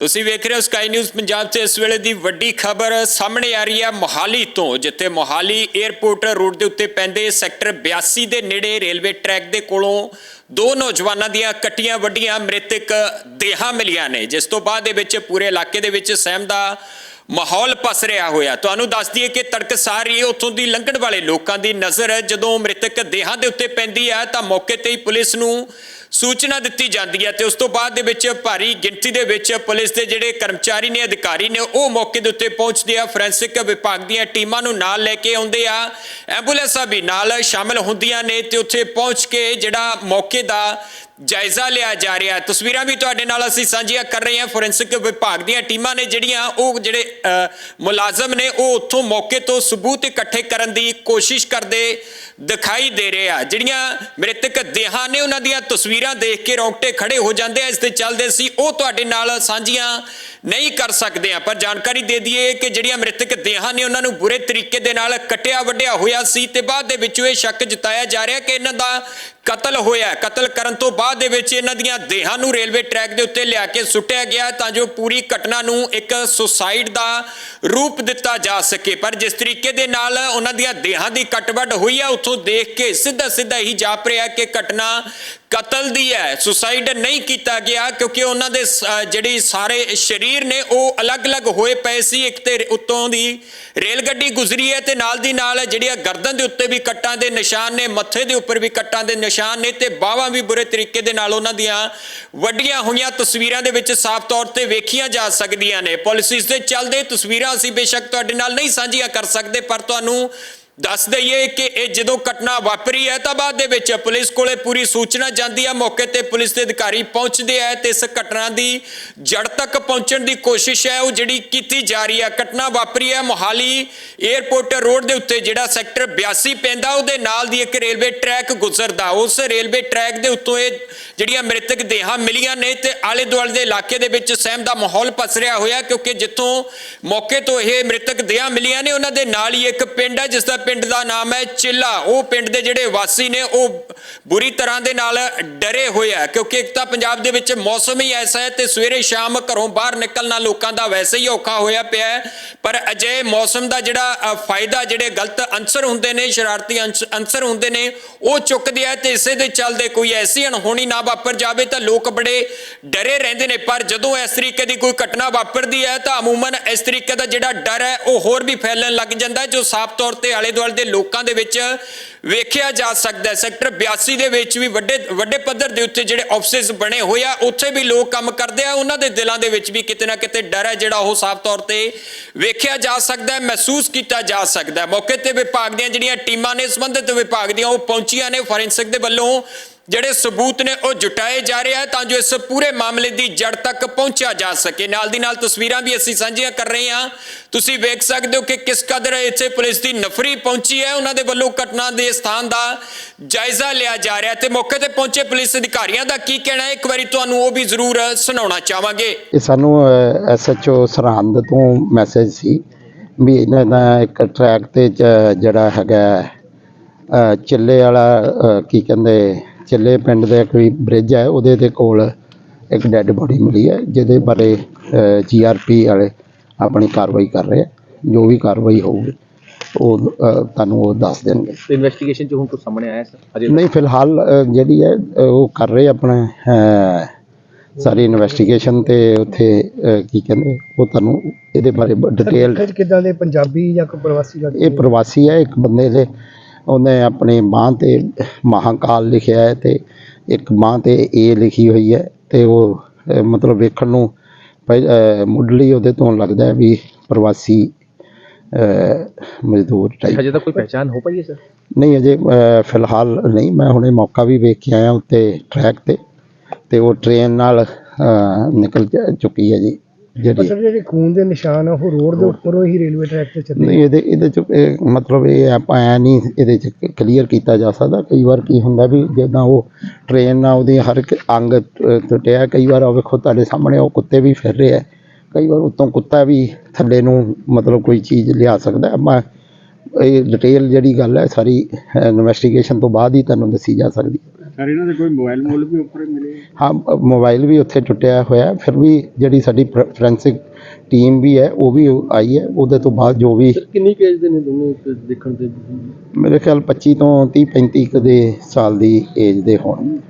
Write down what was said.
ਤੁਸੀਂ ਵੇਖ ਰਹੇ ਹੋ ਸਕਾਈ ਨਿਊਜ਼ ਪੰਜਾਬ 'ਚ ਇਸ ਵੇਲੇ ਦੀ ਵੱਡੀ ਖਬਰ ਸਾਹਮਣੇ ਆ ਰਹੀ ਹੈ ਮੋਹਾਲੀ ਤੋਂ, ਜਿੱਥੇ ਮੋਹਾਲੀ 에ਅਰਪੋਰਟ ਰੋਡ ਦੇ ਉੱਤੇ ਪੈਂਦੇ ਸੈਕਟਰ 82 ਦੇ ਨੇੜੇ ਰੇਲਵੇ ਟਰੈਕ ਦੇ ਕੋਲੋਂ ਦੋ ਨੌਜਵਾਨਾਂ ਦੀਆਂ ਕੱਟੀਆਂ ਵੱਡੀਆਂ ਮ੍ਰਿਤਕ ਦੇਹਾਂ ਮਿਲੀਆਂ ਨੇ, ਜਿਸ ਤੋਂ ਬਾਅਦ ਦੇ ਵਿੱਚ ਪੂਰੇ ਇਲਾਕੇ ਦੇ ਵਿੱਚ ਸਹਿਮ ਦਾ ਮਾਹੌਲ ਪਸ ਰਿਹਾ ਹੋਇਆ। ਤੁਹਾਨੂੰ ਦੱਸ ਦਈਏ ਕਿ ਤੜਕਸਾਰ ਹੀ ਉੱਥੋਂ ਦੀ ਲੰਘਣ ਵਾਲੇ ਲੋਕਾਂ ਦੀ ਨਜ਼ਰ ਜਦੋਂ ਮ੍ਰਿਤਕ ਦੇਹਾਂ ਦੇ ਉੱਤੇ ਪੈਂਦੀ ਹੈ ਤਾਂ ਮੌਕੇ ਤੇ ਹੀ ਪੁਲਿਸ ਨੂੰ ਸੂਚਨਾ ਦਿੱਤੀ ਜਾਂਦੀ ਹੈ ਤੇ ਉਸ ਤੋਂ ਬਾਅਦ ਦੇ ਵਿੱਚ ਭਾਰੀ ਗਿਣਤੀ ਦੇ ਵਿੱਚ ਪੁਲਿਸ ਦੇ ਜਿਹੜੇ ਕਰਮਚਾਰੀ ਨੇ, ਅਧਿਕਾਰੀ ਨੇ, ਉਹ ਮੌਕੇ ਦੇ ਉੱਤੇ ਪਹੁੰਚਦੇ ਆ। ਫੋਰੈਂਸਿਕ ਵਿਭਾਗ ਦੀਆਂ ਟੀਮਾਂ ਨੂੰ ਨਾਲ ਲੈ ਕੇ ਆਉਂਦੇ ਆ। ਐਂਬੂਲੈਂਸਾਂ ਵੀ ਨਾਲ ਸ਼ਾਮਲ ਹੁੰਦੀਆਂ ਨੇ ਤੇ ਉੱਥੇ ਪਹੁੰਚ ਕੇ ਜਿਹੜਾ ਮੌਕੇ ਦਾ ਜਾਇਜ਼ਾ ਲਿਆ ਜਾ ਰਿਹਾ ਤਸਵੀਰਾਂ ਵੀ ਤੁਹਾਡੇ ਨਾਲ ਅਸੀਂ ਸਾਂਝੀਆਂ ਕਰ ਰਹੇ ਹਾਂ। ਫੋਰੈਂਸਿਕ ਵਿਭਾਗ ਦੀਆਂ ਟੀਮਾਂ ਨੇ ਜਿਹੜੀਆਂ, ਉਹ ਜਿਹੜੇ ਮੁਲਾਜ਼ਮ ਨੇ, ਉਹ ਉੱਥੋਂ ਮੌਕੇ ਤੋਂ ਸਬੂਤ ਇਕੱਠੇ ਕਰਨ ਦੀ ਕੋਸ਼ਿਸ਼ ਕਰਦੇ ਦਿਖਾਈ ਦੇ ਰਹੇ ਆ। ਜਿਹੜੀਆਂ ਮ੍ਰਿਤਕ ਦੇਹਾਂ ਨੇ, ਉਹਨਾਂ ਦੀਆਂ ਤਸਵੀਰਾਂ ਦੇਖ ਕੇ ਰੌਂਗਟੇ ਖੜੇ ਹੋ ਜਾਂਦੇ ਆ, ਇਸ ਤੇ ਚੱਲਦੇ ਸੀ, ਉਹ ਤੁਹਾਡੇ ਨਾਲ ਸਾਂਝੀਆਂ ਨਹੀਂ ਕਰ ਸਕਦੇ ਆ ਪਰ ਜਾਣਕਾਰੀ ਦੇ ਦਈਏ ਕਿ ਜਿਹੜੀਆਂ ਮ੍ਰਿਤਕ ਦੇਹਾਂ ਨੇ, ਉਹਨਾਂ ਨੂੰ ਬੁਰੇ ਤਰੀਕੇ ਦੇ ਨਾਲ ਕੱਟਿਆ, ਵੱਢਿਆ ਹੋਇਆ ਸੀ ਤੇ ਬਾਅਦ ਦੇ ਵਿੱਚ ਇਹ ਸ਼ੱਕ ਜਤਾਇਆ ਜਾ ਰਿਹਾ ਕਿ ਇਹਨਾਂ ਦਾ ਕਤਲ ਹੋਇਆ ਕਤਲ ਕਰਨ ਤੋਂ ਬਾਅਦ ਦੇ ਵਿੱਚ ਇਹਨਾਂ ਦੀਆਂ ਦੇਹਾਂ ਨੂੰ ਰੇਲਵੇ ਟਰੈਕ ਦੇ ਉੱਤੇ ਲਿਆ ਕੇ ਸੁੱਟਿਆ ਗਿਆ ਤਾਂ ਜੋ ਪੂਰੀ ਘਟਨਾ ਨੂੰ ਇੱਕ ਸੁਸਾਈਡ ਦਾ ਰੂਪ ਦਿੱਤਾ ਜਾ ਸਕੇ। ਪਰ ਜਿਸ ਤਰੀਕੇ ਦੇ ਨਾਲ ਉਹਨਾਂ ਦੀਆਂ ਦੇਹਾਂ ਦੀ ਕੱਟਵੱਡ ਹੋਈ ਹੈ ਉੱਥੋਂ ਦੇਖ ਕੇ ਸਿੱਧਾ ਸਿੱਧਾ ਹੀ ਜਾਪ ਰਿਹਾ ਕਿ ਘਟਨਾ ਕਤਲ ਦੀ ਹੈ। ਸੁਸਾਈਡ ਨਹੀਂ ਕੀਤਾ ਗਿਆ ਕਿਉਂਕਿ ਉਹਨਾਂ ਦੇ ਜਿਹੜੀ ਸਾਰੇ ਸਰੀਰ ਨੇ ਉਹ ਅਲੱਗ-ਅਲੱਗ ਹੋਏ ਪਏ ਸੀ। ਇੱਕ ਤੇ ਉੱਤੋਂ ਦੀ ਰੇਲ ਗੱਡੀ ਗੁਜ਼ਰੀ ਹੈ ਤੇ ਨਾਲ ਦੀ ਨਾਲ ਜਿਹੜੀਆਂ ਗਰਦਨ ਦੇ ਉੱਤੇ ਵੀ ਕੱਟਾਂ ਦੇ ਨਿਸ਼ਾਨ ਨੇ, ਮੱਥੇ ਦੇ ਉੱਪਰ ਵੀ ਕੱਟਾਂ ਦੇ ਨਿਸ਼ਾਨ ਨੇ ਤੇ ਬਾਹਾਂ ਵੀ ਬੁਰੇ ਤਰੀਕੇ ਦੇ ਨਾਲ ਉਹਨਾਂ ਦੀਆਂ ਵੱਡੀਆਂ ਹੋਈਆਂ ਤਸਵੀਰਾਂ ਦੇ ਵਿੱਚ ਸਾਫ਼ ਤੌਰ ਤੇ ਵੇਖੀਆਂ ਜਾ ਸਕਦੀਆਂ ਨੇ। ਪੁਲਿਸ ਦੇ ਚੱਲਦੇ ਤਸਵੀਰਾਂ ਅਸੀਂ ਬੇਸ਼ੱਕ ਤੁਹਾਡੇ ਨਾਲ ਨਹੀਂ ਸਾਂਝੀਆਂ ਕਰ ਸਕਦੇ, ਪਰ ਤੁਹਾਨੂੰ ਦੱਸ ਦਈਏ ਕਿ ਇਹ ਜਦੋਂ ਘਟਨਾ ਵਾਪਰੀ ਹੈ ਤਾਂ ਬਾਅਦ ਦੇ ਵਿੱਚ ਪੁਲਿਸ ਕੋਲੇ ਪੂਰੀ ਸੂਚਨਾ ਜਾਂਦੀ ਹੈ। ਮੌਕੇ ਤੇ ਪੁਲਿਸ ਦੇ ਅਧਿਕਾਰੀ ਪਹੁੰਚਦੇ ਆ ਤੇ ਇਸ ਘਟਨਾ ਦੀ ਜੜ ਤੱਕ ਪਹੁੰਚਣ ਦੀ ਕੋਸ਼ਿਸ਼ ਹੈ। ਉਹ ਜਿਹੜੀ ਕੀਤੀ ਜਾ ਰਹੀ ਹੈ, ਘਟਨਾ ਵਾਪਰੀ ਹੈ ਮੋਹਾਲੀ 에ਅਰਪੋਰਟ ਰੋਡ ਦੇ ਉੱਤੇ ਜਿਹੜਾ ਸੈਕਟਰ 82 ਪੈਂਦਾ, ਉਹਦੇ ਨਾਲ ਦੀ ਇੱਕ ਰੇਲਵੇ ਟਰੈਕ ਗੁਜ਼ਰਦਾ। ਉਸ ਰੇਲਵੇ ਟਰੈਕ ਦੇ ਉੱਤੋਂ ਇਹ ਜਿਹੜੀਆਂ ਮ੍ਰਿਤਕ ਦੇਹਾਂ ਮਿਲੀਆਂ ਨੇ ਤੇ ਆਲੇ ਦੁਆਲੇ ਦੇ ਇਲਾਕੇ ਦੇ ਵਿੱਚ ਸਹਿਮ ਦਾ ਮਾਹੌਲ ਪਸਰਿਆ ਹੋਇਆ, ਕਿਉਂਕਿ ਜਿੱਥੋਂ ਮੌਕੇ ਤੋਂ ਇਹ ਮ੍ਰਿਤਕ ਦੇਹਾਂ ਮਿਲੀਆਂ ਨੇ, ਉਹਨਾਂ ਦੇ ਨਾਲ ਹੀ ਇੱਕ ਪਿੰਡ ਹੈ, ਜਿਸ ਦਾ ਪਿੰਡ ਦਾ ਨਾਮ ਹੈ ਚਿੱਲਾ। ਉਹ ਪਿੰਡ ਦੇ ਜਿਹੜੇ ਵਾਸੀ ਨੇ, ਉਹ ਬੁਰੀ ਤਰ੍ਹਾਂ ਦੇ ਨਾਲ ਡਰੇ ਹੋਏ ਆ, ਕਿਉਂਕਿ ਇੱਕ ਤਾਂ ਪੰਜਾਬ ਦੇ ਵਿੱਚ ਮੌਸਮ ਹੀ ਐਸਾ ਹੈ ਤੇ ਸਵੇਰੇ ਸ਼ਾਮ ਘਰੋਂ ਬਾਹਰ ਨਿਕਲਣਾ ਲੋਕਾਂ ਦਾ ਵੈਸੇ ਹੀ ਔਖਾ ਹੋਇਆ ਪਿਆ ਹੈ, ਪਰ ਅਜੇ ਮੌਸਮ ਦਾ ਜਿਹੜਾ ਫਾਇਦਾ ਜਿਹੜੇ ਗਲਤ ਅੰਸਰ ਹੁੰਦੇ ਨੇ, ਸ਼ਰਾਰਤੀ ਅੰਸ- ਅੰਸਰ ਹੁੰਦੇ ਨੇ, ਉਹ ਚੁੱਕਦੇ ਆ ਤੇ ਇਸੇ ਦੇ ਚੱਲਦੇ ਕੋਈ ਐਸੀ ਅਣਹੋਣੀ ਨਾ ਵਾਪਰ ਜਾਵੇ ਤਾਂ ਲੋਕ ਬੜੇ ਡਰੇ ਰਹਿੰਦੇ ਨੇ। ਪਰ ਜਦੋਂ ਇਸ ਤਰੀਕੇ ਦੀ ਕੋਈ ਘਟਨਾ ਵਾਪਰਦੀ ਹੈ ਤਾਂ ਅਮੂਮਨ ਇਸ ਤਰੀਕੇ ਦਾ ਜਿਹੜਾ ਡਰ ਹੈ, ਉਹ ਹੋਰ ਵੀ ਫੈਲਣ ਲੱਗ ਜਾਂਦਾ ਜੋ ਸਾਫ਼ ਤੌਰ ਤੇ ਆਲੇ ਦੁਆਲੇ ਦੇ ਲੋਕਾਂ ਦੇ ਵਿੱਚ ਵੇਖਿਆ ਜਾ ਸਕਦਾ ਹੈ। ਸੈਕਟਰ 82 ਦੇ ਵਿੱਚ ਵੀ ਵੱਡੇ ਵੱਡੇ ਪੱਧਰ ਦੇ ਉੱਤੇ ਜਿਹੜੇ ਆਫਿਸਿਸ ਬਣੇ ਹੋਏ ਆ, ਉੱਥੇ ਵੀ ਲੋਕ ਕੰਮ ਕਰਦੇ ਆ। ਉਹਨਾਂ ਦੇ ਦਿਲਾਂ ਦੇ ਵਿੱਚ ਵੀ ਕਿਤੇ ਨਾ ਕਿਤੇ ਡਰ ਹੈ ਜਿਹੜਾ ਉਹ ਸਾਫ਼ ਤੌਰ ਤੇ ਵੇਖਿਆ ਜਾ ਸਕਦਾ ਹੈ, ਮਹਿਸੂਸ ਕੀਤਾ ਜਾ ਸਕਦਾ ਹੈ। ਮੌਕੇ ਤੇ ਵਿਭਾਗ ਦੀਆਂ ਜਿਹੜੀਆਂ ਟੀਮਾਂ ਨੇ, ਸੰਬੰਧਿਤ ਵਿਭਾਗ ਦੀਆਂ, ਉਹ ਪਹੁੰਚੀਆਂ ਨੇ। ਫੋਰੈਂਸਿਕ ਦੇ ਵੱਲੋਂ ਜਿਹੜੇ ਸਬੂਤ ਨੇ ਉਹ ਜੁਟਾਏ ਜਾ ਰਹੇ ਹੈ ਤਾਂ ਜੋ ਇਸ ਪੂਰੇ ਮਾਮਲੇ ਦੀ ਜੜ ਤੱਕ ਪਹੁੰਚਿਆ ਜਾ ਸਕੇ। ਨਾਲ ਦੀ ਨਾਲ ਤਸਵੀਰਾਂ ਵੀ ਅਸੀਂ ਸਾਂਝੀਆਂ ਕਰ ਰਹੇ ਹਾਂ। ਤੁਸੀਂ ਵੇਖ ਸਕਦੇ ਹੋ ਕਿ ਕਿਸ ਕਦਰ ਇੱਥੇ ਪੁਲਿਸ ਦੀ ਨਫਰੀ ਪਹੁੰਚੀ ਹੈ। ਉਹਨਾਂ ਦੇ ਵੱਲੋਂ ਘਟਨਾ ਦੇ ਸਥਾਨ ਦਾ ਜਾਇਜ਼ਾ ਲਿਆ ਜਾ ਰਿਹਾ ਤੇ ਮੌਕੇ ਤੇ ਪਹੁੰਚੇ ਪੁਲਿਸ ਅਧਿਕਾਰੀਆਂ ਦਾ ਕੀ ਕਹਿਣਾ ਹੈ? ਇੱਕ ਵਾਰੀ ਤੁਹਾਨੂੰ ਉਹ ਵੀ ਜ਼ਰੂਰ ਸੁਣਾਉਣਾ ਚਾਹਾਂਗੇ। ਇਹ ਸਾਨੂੰ ਐਸਐਚਓ ਸਰਹੰਦ ਤੋਂ ਮੈਸੇਜ ਸੀ ਵੀ ਇਹਨਾਂ ਦਾ ਇੱਕ ਟਰੈਕ ਤੇ ਜਿਹੜਾ ਹੈਗਾ ਅ, ਚਿੱਲੇ ਵਾਲਾ ਕੀ ਕਹਿੰਦੇ ਚਿੱਲੇ ਪਿੰਡ ਦੇ ਕੋਈ ਬ੍ਰਿਜ ਹੈ ਉਹਦੇ ਦੇ ਕੋਲ ਇੱਕ ਡੈੱਡ ਬੋਡੀ ਮਿਲੀ ਹੈ ਜਿਹਦੇ ਬਾਰੇ ਜੀਆਰਪੀ ਵਾਲੇ ਆਪਣੀ ਕਾਰਵਾਈ ਕਰ ਰਹੇ ਆ ਜੋ ਵੀ ਕਾਰਵਾਈ ਹੋਊਗੀ ਉਹ ਤੁਹਾਨੂੰ ਉਹ ਦੱਸ ਦੇਣਗੇ। ਇਨਵੈਸਟੀਗੇਸ਼ਨ ਚ ਹੁਣ ਕੁਝ ਸਾਹਮਣੇ ਆਇਆ ਸਰ? ਅਜੇ ਨਹੀਂ ਫਿਲਹਾਲ ਜਿਹੜੀ ਹੈ ਉਹ ਕਰ ਰਹੇ ਆਪਣੇ ਸਾਰੀ ਇਨਵੈਸਟੀਗੇਸ਼ਨ ਤੇ ਉੱਥੇ ਕੀ ਕਹਿੰਦੇ ਉਹ ਤੁਹਾਨੂੰ ਇਹਦੇ ਬਾਰੇ ਡਿਟੇਲ ਕਿਦਾਂ ਦੇ ਪੰਜਾਬੀ ਜਾਂ ਕੋਈ ਪ੍ਰਵਾਸੀ ਦਾ ਇਹ ਪ੍ਰਵਾਸੀ ਹੈ ਇੱਕ ਬੰਦੇ ਦੇ ਉਹਨੇ ਆਪਣੇ ਬਾਂਹ ਤੇ ਮਹਾਕਾਲ ਲਿਖਿਆ ਹੈ ਤੇ ਇੱਕ ਬਾਂਹ ਤੇ ਏ ਲਿਖੀ ਹੋਈ ਹੈ ਤੇ ਉਹ ਮਤਲਬ ਵੇਖਣ ਨੂੰ ਮੁੱਢਲੀ ਉਹਦੇ ਤੋਂ ਲੱਗਦਾ ਵੀ ਪ੍ਰਵਾਸੀ ਮਜ਼ਦੂਰ ਟਾਈਪ ਅਜੇ ਤੱਕ ਕੋਈ ਪਹਿਚਾਨ ਹੋ ਪਾਈ ਹੈ ਸਰ ਨਹੀਂ ਅਜੇ ਫਿਲਹਾਲ ਨਹੀਂ। ਮੈਂ ਹੁਣੇ ਮੌਕਾ ਵੀ ਵੇਖ ਕੇ ਆਇਆ ਉੱਤੇ ਟਰੈਕ ਤੇ ਤੇ ਉਹ ਟ੍ਰੇਨ ਨਾਲ ਨਿਕਲ ਚੁੱਕੀ ਹੈ ਜੀ। ਜਿਹੜੀ ਜਿਹੜੇ ਖੂਨ ਦੇ ਨਿਸ਼ਾਨ ਆ ਉਹ ਰੋਡ ਦੇ ਉੱਪਰੋਂ ਹੀ ਰੇਲਵੇ ਟਰੈਕ ਤੇ ਚੱਲੇ ਨਹੀਂ ਇਹਦੇ ਇਹਦੇ ਚ ਇਹ ਮਤਲਬ ਇਹ ਆਪਾਂ ਐ ਨਹੀਂ ਇਹਦੇ ਚ ਕਲੀਅਰ ਕੀਤਾ ਜਾ ਸਕਦਾ। ਕਈ ਵਾਰ ਕੀ ਹੁੰਦਾ ਵੀ ਜਿੱਦਾਂ ਉਹ ਟ੍ਰੇਨ ਨਾਲ ਉਹਦੀ ਹਰ ਇੱਕ ਅੰਗ ਟੁੱਟਿਆ ਕਈ ਵਾਰ ਉਹ ਵੇਖੋ ਤੁਹਾਡੇ ਸਾਹਮਣੇ ਉਹ ਕੁੱਤੇ ਵੀ ਫਿਰ ਰਹੇ ਆ। ਕਈ ਵਾਰ ਉਤੋਂ ਕੁੱਤਾ ਵੀ ਥੱਲੇ ਨੂੰ ਮਤਲਬ ਕੋਈ ਚੀਜ਼ ਲਿਆ ਸਕਦਾ। ਆਪਾਂ ਇਹ ਡਿਟੇਲ ਜਿਹੜੀ ਗੱਲ ਹੈ ਸਾਰੀ ਇਨਵੈਸਟੀਗੇਸ਼ਨ ਤੋਂ ਬਾਅਦ ਹੀ ਤੁਹਾਨੂੰ ਦੱਸੀ ਜਾ ਸਕਦੀ ਹੈ। ਸਰ ਇਹਨਾਂ ਦੇ ਕੋਈ ਮੋਬਾਈਲ ਮੋਲ ਵੀ ਉੱਪਰ ਮਿਲੇ ਹਾਂ ਮੋਬਾਈਲ ਵੀ ਉੱਥੇ ਟੁੱਟਿਆ ਹੋਇਆ। ਫਿਰ ਵੀ ਜਿਹੜੀ ਸਾਡੀ ਫੋਰੈਂਸਿਕ ਟੀਮ ਵੀ ਹੈ ਉਹ ਵੀ ਆਈ ਹੈ ਉਹਦੇ ਤੋਂ ਬਾਅਦ ਜੋ ਵੀ ਕਿੰਨੀ ਕੇਜ ਦੇ ਨੇ ਦੋਨੇ ਦੇਖਣ ਤੇ ਮੇਰੇ ਖਿਆਲ 25 ਤੋਂ 30 35 ਕੁ ਦੇ ਸਾਲ ਦੀ ਏਜ ਦੇ ਹੋਣ